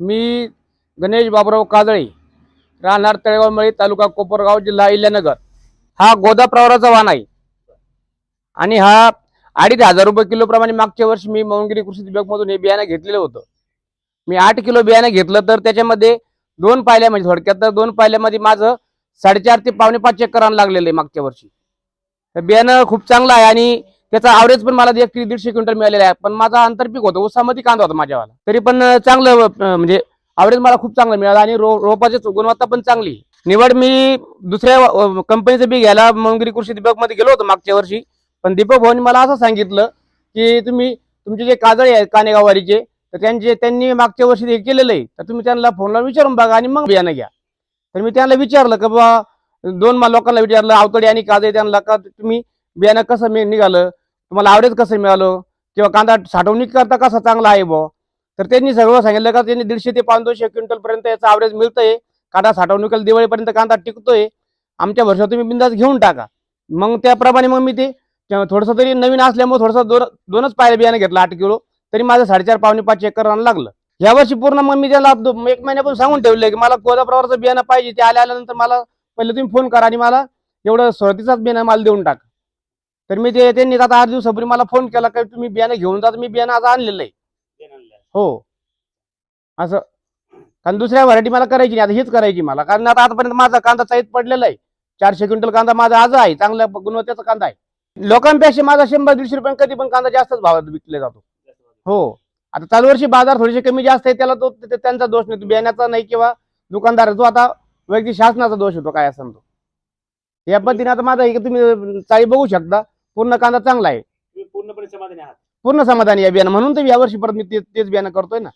मी गणेश बाबुराव काजळे राहणार तळेगावमळी तालुका कोपरगाव जिल्हा इल्यानगर हा गोदा प्रवाराचा वाहन आहे. आणि हा अडीच हजार रुपये किलो प्रमाणे मागच्या वर्षी मी मौनगिरी कृषी विभागमधून हे बियाणं घेतलेलं होतं. मी आठ किलो बियाणं घेतलं तर त्याच्यामध्ये दोन पायल्या म्हणजे थोडक्यात तर दोन पायल्यामध्ये माझं साडेचार ते पावणे पाच चक्कर लागलेलं आहे मागच्या वर्षी. तर बियाणं खूप चांगलं आहे आणि त्याचा आवरेज पण मला एक दीडशे क्विंटल मिळालेला आहे. पण माझा आंतरपीक होतं. उसामध्ये कांदा होता माझ्यावाला. तरी पण चांगलं म्हणजे आवरेज मला खूप चांगलं मिळालं आणि रो रोपाची गुणवत्ता पण चांगली. निवड मी दुसऱ्या कंपनीचं बी घ्यायला मंगरी कृषी दीपकमध्ये गेलो होतो मागच्या वर्षी. पण दीपक भाऊनी मला असं सांगितलं की तुम्ही तुमचे जे काजळे आहेत कानेगावारीचे तर त्यांचे त्यांनी मागच्या वर्षी हे केलेलं आहे. तर तुम्ही त्यांना फोनला विचारून बघा आणि मग बियाणं घ्या. तर मी त्यांना विचारलं का बा दोन लोकांना विचारलं आवतडे आणि काजळे त्यांना का तुम्ही बियाणं कसं मी निघालं? तुम्हाला आवडेल कसं मिळालं? किंवा कांदा साठवणूक करता कसा चांगला आहे बो तर त्यांनी सगळं सांगितलं का त्यांनी दीडशे ते पाच दोनशे क्विंटल पर्यंत याचा आवरेज मिळतंय. कांदा साठवणुकीला दिवाळीपर्यंत कांदा टिकतोय. आमच्या वर्षात तुम्ही बिंदास घेऊन टाका. मग त्याप्रमाणे मग मी ते थोडंसं तरी नवीन असल्यामुळे थोडंसं दोन दोनच पायऱ्या बियाणं घेतलं आठ किलो. तरी माझं साडेचार पावणे पाच एकर रान लागलं. यावर्षी पूर्ण मग मी त्याला एक महिन्यापासून सांगून ठेवलंय की मला कोणत्या प्रकारचं बियाणं पाहिजे ते आल्या आल्यानंतर मला पहिले तुम्ही फोन करा आणि मला एवढं सुरुवातीचाच बियाणं माल देऊन टाका. तर मी ते त्यांनी आता आठ दिवसापूर्वी मला फोन केला की तुम्ही बियाणं घेऊन जा तर मी बियाणं आता आणलेलं आहे. हो. असं. कारण दुसऱ्या व्हरायटी मला करायची नाही आता हीच करायची मला. कारण आता आतापर्यंत माझा कांदा चाईत पडलेला आहे. चारशे क्विंटल कांदा माझा आज आहे चांगल्या गुणवत्तेचा कांदा आहे. लोकांपेक्षा माझा शंभर दीडशे रुपये कधी पण कांदा जास्तच भावात विकले जातो. हो. आता चालू वर्षी बाजार थोडेसे कमी जास्त आहे त्याला तो त्यांचा दोष नाही बियाण्याचा नाही किंवा दुकानदार तो आता वैयक्तिक शासनाचा दोष होतो काय असं तो. या पद्धतीने आता माझा तुम्ही चाळी बघू शकता. पूर्ण कांदा चांगला आहे. तुम्ही पूर्णपणे समाधानी आहात. पूर्ण समाधानी या बियाणं. म्हणून तर यावर्षी परत मी ते- तेच बियाणं करतोय ना.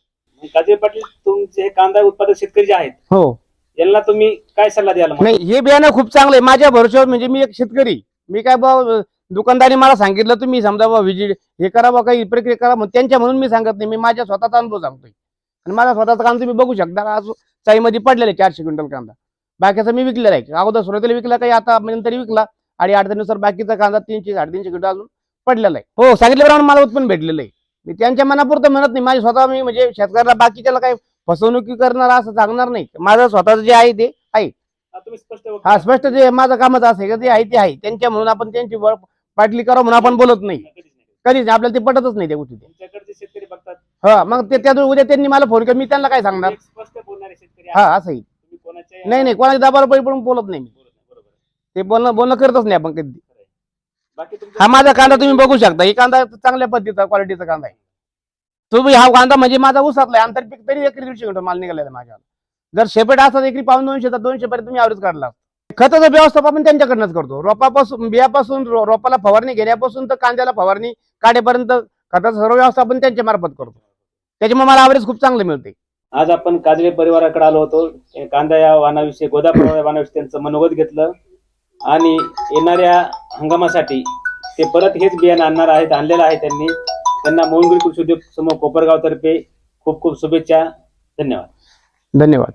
मग पाटील तुमचे हे कांदा उत्पादक शेतकरी जे आहेत हो. यांना तुम्ही काय सल्ला द्याल मग? नाही हे बियाणं खूप चांगलं आहे. माझ्या भरोश्यावर म्हणजे मी एक शेतकरी. मी काय बा दुकानदारी मला सांगितलं तुम्ही समजा बा विजिट हे करा बा काही प्रक्रिया करा. मग त्यांच्या म्हणून मी सांगत नाही. मी माझ्या स्वतःचा अनुभव सांगतोय. आणि माझा स्वतःचा कांदा तुम्ही बघू शकता. आज चाईमध्ये पडलेला आहे चारशे क्विंटल कांदा. बाकीचा मी विकलेला आहे. अगोदर सुरुवातीला विकला काही आता नंतर विकला. आणि अडचणीनुसार बाकीचा कांदा तीनशे साडेतीनशे क्विंटल अजून पडलेला आहे. हो सांगितल्याप्रमाणे मला उत्पन्न भेटलेलं आहे. मी त्यांच्या मनापुरतं म्हणत नाही. माझे स्वतः मी म्हणजे शेतकऱ्याला बाकीच्याला काही फसवणुकी करणार असं सांगणार नाही. माझं स्वतःचं जे आहे ते हा, तुम्ही स्पष्ट वक्तव्य हा स्पष्ट जे माझं कामच असं आहे का? ते आहे ते आहे. त्यांच्या म्हणून आपण त्यांची पाटली करा म्हणून आपण बोलत नाही. कधीच. आपल्याला ते पटतच नाही त्या गोष्टी. ते. तुमच्याकडचे शेतकरी बघतात. हा मग ते त्या उद्या त्यांनी मला फोन केला मी त्यांना काय सांगणार? एक स्पष्ट बोलणारे शेतकरी हा. असंही नाही नाही. कोणाच्या दाबाला पडी पडून बोलत नाही मी बरोबर आहे, बरोबर आहे. ते बोलणं बोलणं करतच नाही आपण कधी. बाकी तुमचं- हा माझा कांदा तुम्ही बघू शकता. ही कांदा चांगल्या पद्धतीचा क्वालिटीचा कांदा आहे. तुम्ही हा कांदा म्हणजे माझा उसातला आहे. आंतरपीक तरी एकरी दीडशे क्विंटल माल निघालेला माझ्या जर शेपेट असतात एकरी पाऊन दोनशे तर दोनशे पर्यंत तुम्ही आवरेज काढला खताचं व्यवस्थापन आपण त्यांच्याकडनंच करतो. रोपापासून बियापासून रो- रोपाला फवारणी घेण्यापासून तर कांद्याला फवारणी काढेपर्यंत खताचं सर्व व्यवस्थापन त्यांच्या मार्फत करतो. त्याच्यामुळे मला आवरेज खूप चांगलं मिळते आज आपण काजळे परिवाराकडे आलो होतो. हे कांदा या वाहनाविषयी गोदा या वाहनाविषयी त्यांचं मनोगत घेतलं. आणि येणाऱ्या हंगामासाठी ते परत हेच बियाणं आणणार आहेत आणलेलं आहे त्यांनी. त्यांना मोहनगिरी कृषी उद्योग समूह कोपरगाव तर्फे खूप खूप शुभेच्छा. धन्यवाद. धन्यवाद.